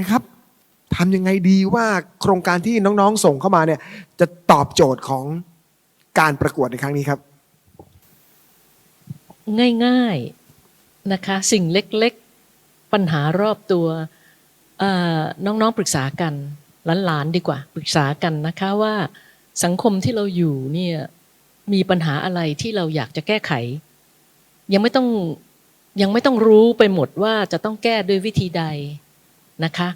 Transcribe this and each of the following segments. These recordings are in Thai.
ารย์ครับทำยังไงดีว่าโครงการที่น้องๆส่งเข้ามาเนี่ย จะตอบโจทย์ของการประกวดในครั้งนี้ครับ ง่ายๆนะคะ สิ่งเล็กๆปัญหารอบตัวน้องๆปรึกษากันหลานๆดีกว่า ปรึกษากันนะคะว่าสังคมที่เราอยู่เนี่ยมีปัญหาอะไรที่เราอยากจะแก้ไข ยังไม่ต้องยังไม่ต้องรู้ไปหมดว่าจะต้องแก้ด้วยวิธีใด นะคะ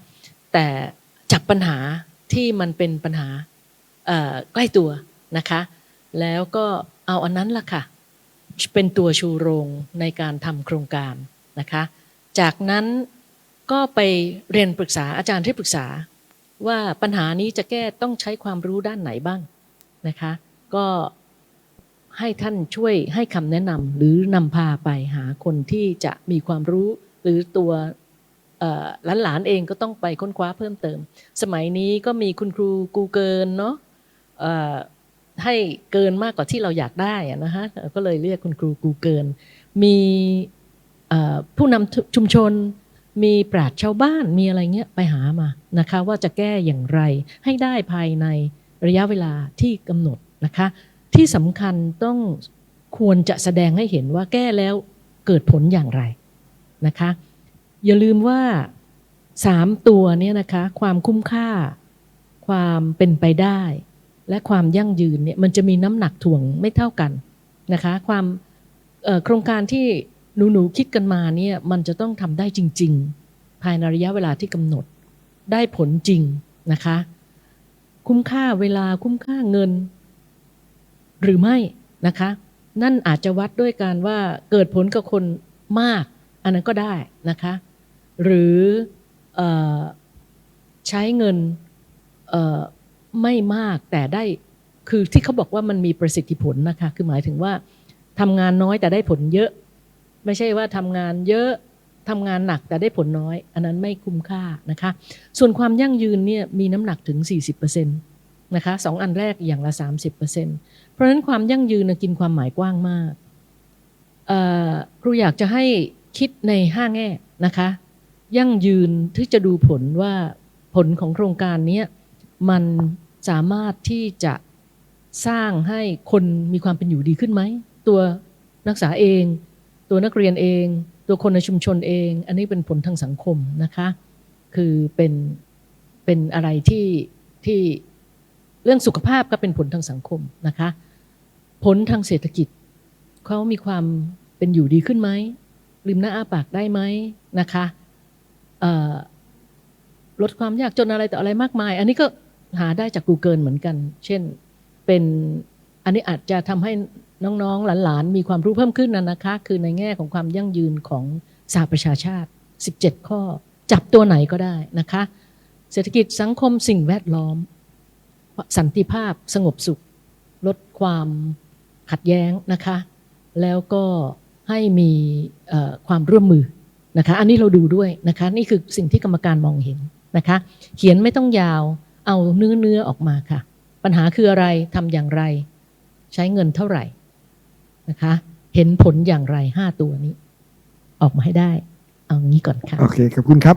แต่จับปัญหาที่มันเป็นปัญหาใกล้ตัวนะคะ แล้วก็เอาอันนั้นล่ะค่ะ เป็นตัวชูโรงในการทำโครงการนะคะ จากนั้นก็ไปเรียนปรึกษาอาจารย์ที่ปรึกษา ว่าปัญหานี้จะแก้ต้องใช้ความรู้ด้านไหนบ้างนะคะ ก็ให้ท่านช่วยให้คำแนะนำหรือนำพาไปหาคนที่จะมีความรู้หรือตัว หลานๆเองก็ต้องไปค้นคว้าเพิ่มเติม สมัยนี้ก็มีคุณครู Google เนาะให้เกินมากกว่าที่เราอยากได้นะฮะก็เลยเรียกคุณครูกูเกิน มีผู้นำชุมชน มีปราชญ์ชาวบ้านมีอะไรเงี้ยไปหามานะคะว่าจะแก้อย่างไรให้ได้ภายในระยะเวลาที่กำหนดนะคะที่สำคัญต้องควรจะแสดงให้เห็นว่าแก้แล้วเกิดผลอย่างไรนะคะ อย่าลืมว่าสามตัวเนี่ยนะคะความคุ้มค่า ความเป็นไปได้ และความยั่งยืนเนี่ยมันจะมีน้ำหนักถ่วงไม่เท่ากันนะคะความโครงการที่หนูหนูๆคิดกันมาเนี่ยมันจะต้องทำได้จริง ๆ ภายในระยะเวลาที่กำหนดได้ผลจริงนะคะ คุ้มค่าเวลาคุ้มค่าเงิน หรือไม่นะคะ นั่นอาจจะวัดด้วยการว่าเกิดผลกับคนมาก อันนั้นก็ได้นะคะ หรืออใช้เงินไม่มากแต่ได้คือที่เขาบอกว่ามันมีประสิทธิผลนะคะคือหมายถึงว่าทำงานน้อยแต่ได้ผลเยอะ ไม่ใช่ว่าทำงานเยอะทำงานหนักแต่ได้ผลน้อย อันนั้นไม่คุ้มค่านะคะ ส่วนความยั่งยืนเนี่ยมีน้ำหนักถึง 40%นะคะสองอันแรกอย่างละ 30%เพราะฉะนั้นความยั่งยืนกินความหมายกว้างมากครูอยากจะให้คิดใน5แง่นะคะ ยั่งยืนที่จะดูผลว่าผลของโครงการนี้มันสามารถที่จะสร้างให้คนมีความเป็นอยู่ดีขึ้นไหม ตัวนักศึกษาเอง ตัวนักเรียนเอง ตัวคนในชุมชนเอง อันนี้เป็นผลทางสังคมนะคะ คือเป็นเป็นอะไรที่ที่เรื่องสุขภาพก็เป็นผลทางสังคมนะคะ ผลทางเศรษฐกิจเขามีความเป็นอยู่ดีขึ้นไหมลืมหน้าอ้าปากได้ไหมนะคะ ลดความยากจนอะไรต่ออะไรมากมาย อันนี้ก็หาได้จาก Google เหมือนกัน เช่นเป็นอันนี้อาจจะทำให้น้องๆ หลานๆ มีความรู้เพิ่มขึ้นนะนะคะ คือในแง่ของความยั่งยืนของสหประชาชาติ 17 ข้อ จับตัวไหนก็ได้นะคะ เศรษฐกิจสังคมสิ่งแวดล้อม สันติภาพสงบสุข ลดความขัดแย้งนะคะ แล้วก็ให้มีความร่วมมือ นะคะอันนี้เราดูด้วยนะคะนี่คือสิ่งที่กรรมการมองเห็นนะคะเขียนไม่ต้องยาวเอาเนื้อเนื้อออกมาค่ะ ปัญหาคืออะไรทำอย่างไร ใช้เงินเท่าไหร่นะคะเห็นผลอย่างไรห้าตัวนี้ ออกมาให้ได้ เอางี้ก่อนค่ะ โอเคขอบคุณครับ